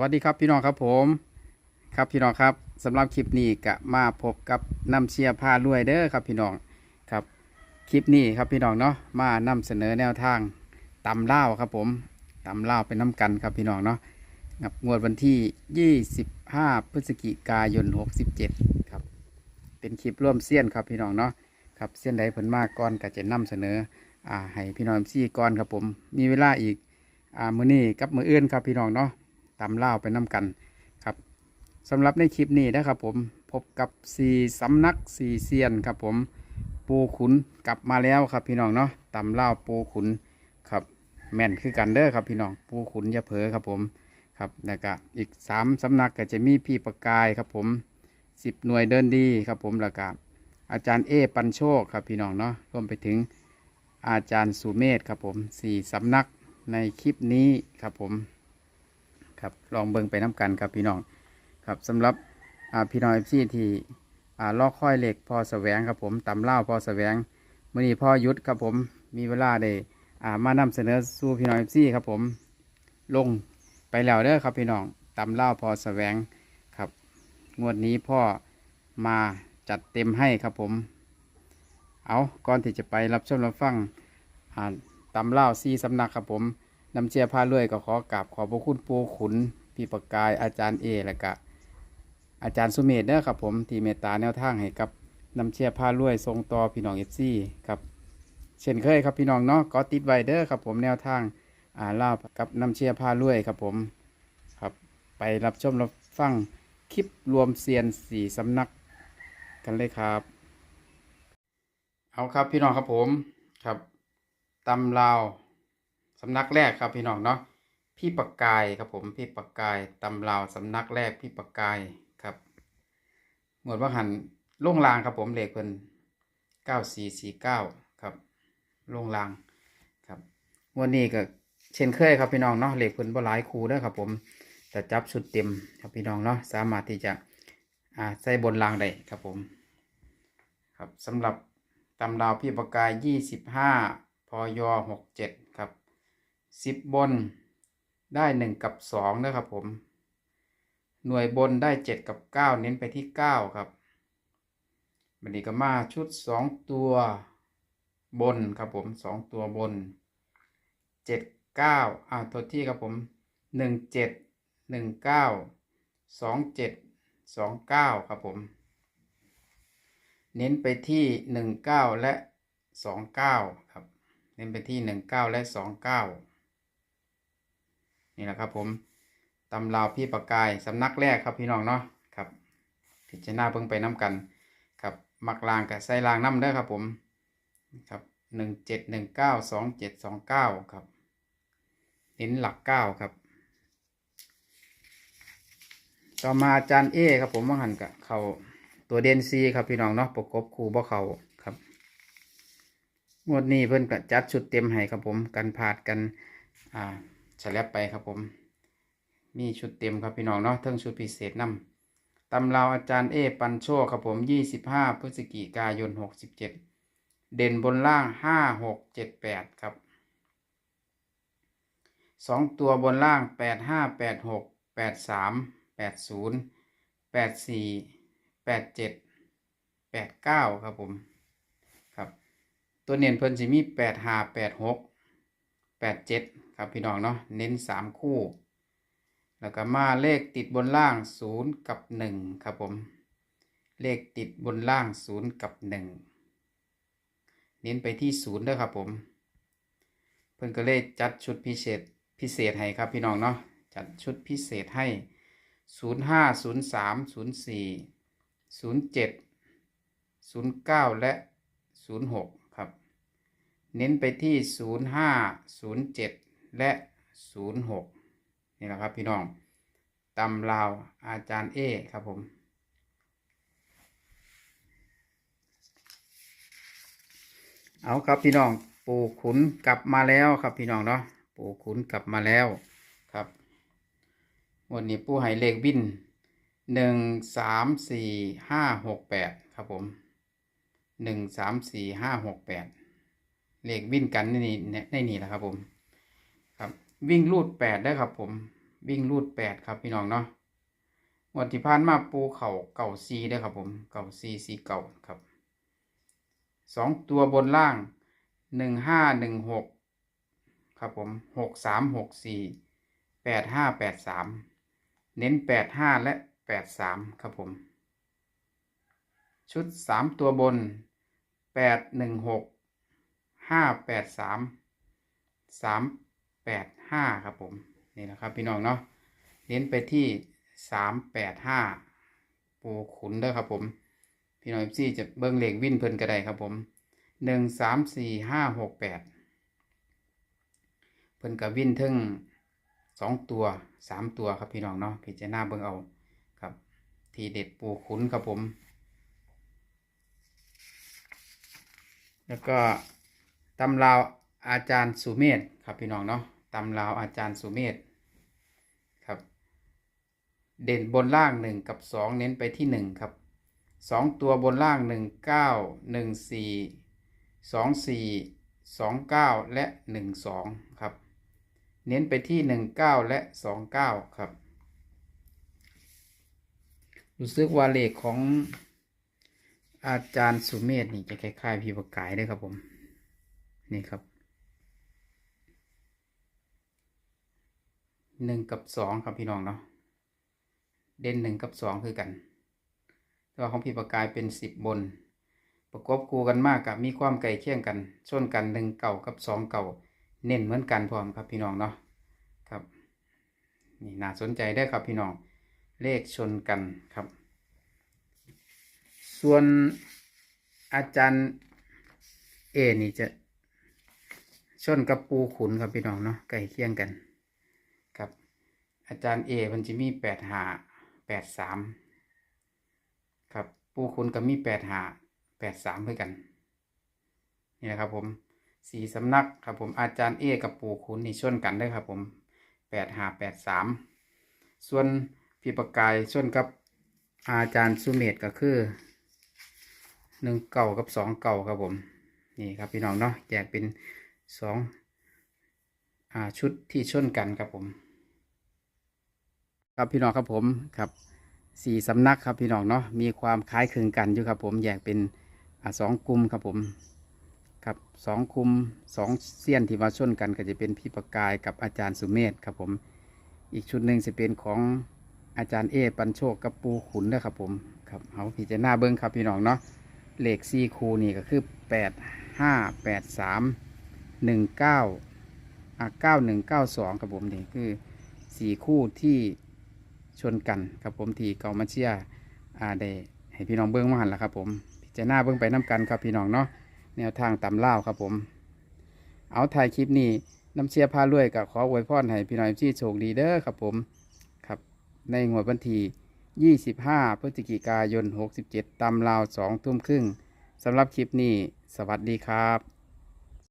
วัสดีครับพี่น้องครับผม ครับพี่น้องครับสำหรับคลิปนี้ก็มาพบกับน้ำเชียร์พารวยเด้อครับพี่น้องครับคลิปนี้ครับพี่น้องเนาะมานำเสนอแนวทางตำเล่าครับผมตำเล่าเป็นน้ำกันครับพี่น้องเนาะครับงวดวันที่ 25 พฤศจิกายน 67 ครับ เป็นคลิปร่วมเสี้ยนครับพี่น้องเนาะครับเสี้ยนใดเพิ่นมากก่อนก็จะนำเสนออ่าให้พี่น้องซี่ก่อนครับผม มีเวลาอีกอ่ามือนี้กับมืออื่นครับพี่น้องเนาะ ตำเล่าไปน้ำกันครับสำหรับในคลิปนี้นะครับผมพบกับสี่สำนักสี่เซียนครับผมปูขุนกลับมาแล้วครับพี่น้องเนาะตำเล่าปูขุนครับแม่นคือกันเด้อครับพี่น้องปูขุนอย่าเผลอครับผมครับแล้วก็อีกสามสำนักก็จะมีพี่ประกายครับผมสิบหน่วยเดินดีครับผมแล้วก็อาจารย์เอปันโชคครับพี่น้องเนาะรวมไปถึงอาจารย์สุเมธครับผมสี่สำนักในคลิปนี้ครับผม ครับลองเบิ่งไปน้ำกันครับพี่น้องครับสำหรับพี่น้องเอฟซีที่อ่าลอกค่อยเหล็กพอแสวงครับผมตำเล่าพอแสวงมื่อนี้พ่อยุทธครับผมมีเวลาได้มานำเสนอสู่พี่น้องเอฟซีครับผมลงไปแล้วเด้อครับพี่น้องตำเล่าพอแสวงครับ งวดนี้พ่อมาจัดเต็มให้ครับผม เอาก่อนที่จะไปรับชมรับฟังอ่าตำเล่าซีสำนักครับผม นำเชียร์พาเลื่อยก็ขอกราบขอบพระคุณปูขุนพี่ประกายอาจารย์เอและก็อาจารย์สุเมธเด้อครับผมที่เมตตาแนวทางให้กับนำเชียร์พาเลื่อยทรงต่อพี่น้องเอฟซีครับเช่นเคยครับพี่น้องเนาะก็ติดไว้เด้อครับผมแนวทางอ่าล่าวกับนำเชียร์พาเลื่อยครับผมครับไปรับชมรับฟังคลิปรวมเซียนสี่สำนักกันเลยครับ เอาครับพี่น้องครับผมครับตำลาวำนักแรกครับพี่น้องเนาะพี่ปากกายครับผมพี่ปากกายตำลาวสำนักแรกพี่ปากกายครับหมวดว่าหันล่งรางครับผมเลขเพิ่นเก้าสี่สี่เก้าครับล่งรางครับวันนี้ก็เช่นเคยครับพี่น้องเนาะเลขเพิ่นบ่หลายคูเด้อครับผมแต่จับชุดเต็มครับพี่น้องเนาะสามารถที่จะอ่าใส่บนรางได้ครับผมครับสำหรับตำราวพี่ประกายยี่สิบห้าพอยหกเจ็ด สิบบนได้หนึ่งกับสองนะครับผม หน่วยบนได้เจ็ดกับเก้าเน้นไปที่เก้าครับบันนี้ก็มาชุดสองตัวบนครับผมสองตัวบนเจ็ดเก้าอ่าตัวที่ครับผมหนึ่งเจ็ดหนึ่งเก้าสองเจ็ดสองเก้าครับผม เน้นไปที่หนึ่งเก้าและสองเก้าครับ เน้นไปที่หนึ่งเก้าและสองเก้า นี่แหละครับผมตำราวพี่ประกายสำนักแรกครับพี่น้องเนาะครับพิจารณาเพิ่งไปน้ำกันครับมักลางกับไส้ลางน้ำเด้อครับผมครับหนึ่งเจ็ดหนึ่งเก้าสองเจ็ดสองเก้าครับเน้นหลักเก้าครับ ต่อมาอาจารย์เอครับผมว่าหันกับเขาตัวเดนซีครับพี่น้องเนาะประกบคู่บ่เขาครับงวดนี้เพิ่อนก็จัดชุดเต็มให้ครับผมกันผาดกันอ่า ฉลับไปครับผม มีชุดเต็มครับพี่น้องเนาะเทิงชุดพิเศษนำตำราวอาจารย์เอปันโชคครับผมยี่สิบห้าพฤศจิกายนหกสิบเจ็ดเด่นบนล่างห้าหกเจ็ดแปดครับสองตัวบนล่างแปดห้าแปดหกแปดสามแปดศูนย์แปดสี่แปดเจ็ดแปดเก้าครับผม ครับ ตัวเน้นเพิ่นสิมีแป ดห้าแปดเจ็ดครับพี่น้องเนาะเน้นสามคู่ แล้วก็มาเลขติดบนล่างศูนย์กับหนึ่งครับผม เลขติดบนล่างศูนย์กับหนึ่งเน้นไปที่ศูนย์ด้วยครับผม เพิ่นก็เลยจัดชุดพิเศษพิเศษให้ครับพี่น้องเนาะจัดชุดพิเศษให้ศูนย์ห้าศูนย์สามศูนย์สี่ศูนย์เจ็ดศูนย์เก้าและศูนย์หก เน้นไปที่ศูนย์ห้าศูนย์เจ็ดและศูนย์หกนี่แหละครับพี่น้องตำลาวอาจารย์เอครับผม เอาครับพี่น้องปู่ขุนกลับมาแล้วครับพี่น้องเนาะปู่ขุนกลับมาแล้วครับวันนี้ปู่ให้เลขบินหนึ่งสามสี่ห้าหกแปดครับผมหนึ่งสามสี่ห้าหกแปด เลขวิ่นกันในนี่ในนี่แหละครับผม ครับ วิ่งรูดแปดได้ครับ ผม วิ่งรูดแปดครับพี่น้องเนาะวันที่ผ่านมาปูเข่าเก่าซีได้ครับ ผมเก่าซีซีเก่าครับสองตัวบนล่างหนึ่งห้าหนึ่งหกครับผมหกสามหกสี่แปดห้าแปดสามเน้นแปดห้าและแปดสามครับผม ชุดสามตัวบนแปดหนึ่งหก ห้าแปดสามสามแปดห้าครับผมนี่นะครับพี่น้องเนาะเน้นไปที่สามแปดห้าปูขุนเด้อครับผม พี่น้องซี่จะเบิ้งเลขวิ่นเพิ่นก็ได้ครับผมหนึ่งสามสี่ห้าหกแปดเพิ่นกับวินถึงสองตัวสามตัวครับพี่น้องเนาะพิจารณาเบิ้งเอาครับ ทีเด็ดปูขุนครับผม แล้วก็ ตำราวอาจารย์สุเมธครับพี่น้องเนาะตำราวอาจารย์สุเมธครับ เด่นบนล่างหนึ่งกับสองเน้นไปที่หนึ่งครับสองตัวบนล่างหนึ่งเก้าหนึ่งสี่สองสี่สองเก้าและหนึ่งสองครับ เน้นไปที่หนึ่งเก้าและสองเก้าครับ รู้สึกว่าเลขของอาจารย์สุเมธนี่จะคล้ายๆพี่ประกายเด้วยครับผม นี่ครับหนึ่งกับสองครับพี่น้องเนาะเด่นหนึ่งกับสองคือกันตัวของพี่ประกายเป็นสิบบน ประกบคูกันมากกับมีความไก่เคียงกันชนกันหนึ่งเก่ากับสองเก่าเน้นเหมือนกันพร้อมครับพี่น้องเนาะครับนี่น่าสนใจได้ครับพี่น้องเลขชนกันครับ ส่วนอาจารย์เอนี่จะ ชนกับปูขุนครับพี่น้องเนาะใกล้เคียงกัน ครับ อาจารย์เอมันจะมีแปดหาแปดสามครับปูขุนก็มีแปดหาแปดสามด้วยกัน นี่นะครับผมสี่สำนักครับผมอาจารย์เอกับปูขุนนี่ชนกันได้ครับผมแปดหาแปดสามส่วนพี่ประกายชนกับอาจารย์สุเมธก็คือหนึ่งเก่ากับสองเก่าครับผม นี่ครับพี่น้องเนาะแยกเป็น สองอชุดที่ชนกันครับผม ครับพี่น้องครับผมครับสี่สำนักครับพี่น้องเนาะมีความคล้ายคลึงกันอยู่ครับผมแยกเป็นอสองกลุ่มครับผมครับสองกลุ่มสองเสี้ยนที่มาชนกันก็จะเป็นพี่ประกายกับอาจารย์สุเมธครับผม อีกชุดหนึ่งจะเป็นของอาจารย์เอปันโชคกับปูขุนนะครับผมครับเอาพี่จะหน้าเบิ้งครับพี่น้องเนาะเลขสี่คูนี่ก็คือแปดห้าแปดสาม หนึ่งเก้าอ่าเก้าหนึ่งเก้าสองครับผมนี่คือสี่คู่ที่ชนกันครับผมที่เกามาเชียอ่าได้ให้พี่น้องเบิ้งมาหันละครับผมพี่จะหน้าเบิ้งไปน้กันครับพี่น้องเนาะแนวทางตำเล่าครับผม เอาถ่ายคลิปนี้น้ำเชียร์พารวยกับขออวยพรให้พี่น้องที่โชคดีเด้อครับผมครับในงวดวันที่25 พฤศจิกายน 67ตำราว 2 ทุ่มครึ่ง สำหรับคลิปนี้ สวัสดีครับ